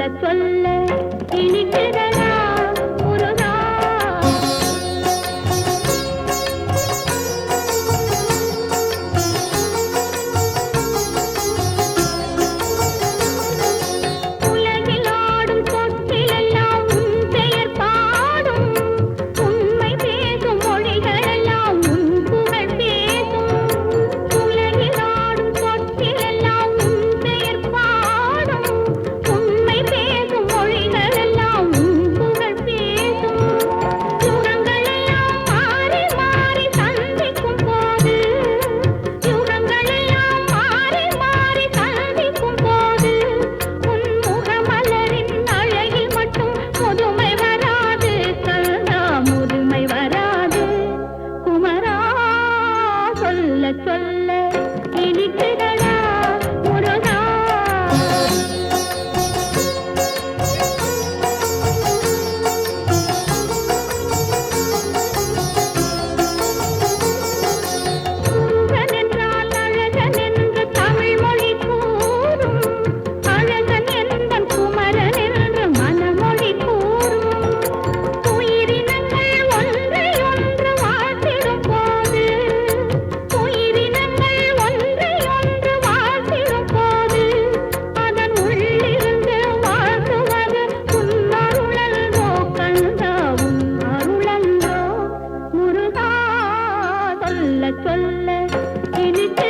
சொல்ல சொல்ல இனிக்குதா சொல்ல சொல்ல இனித்த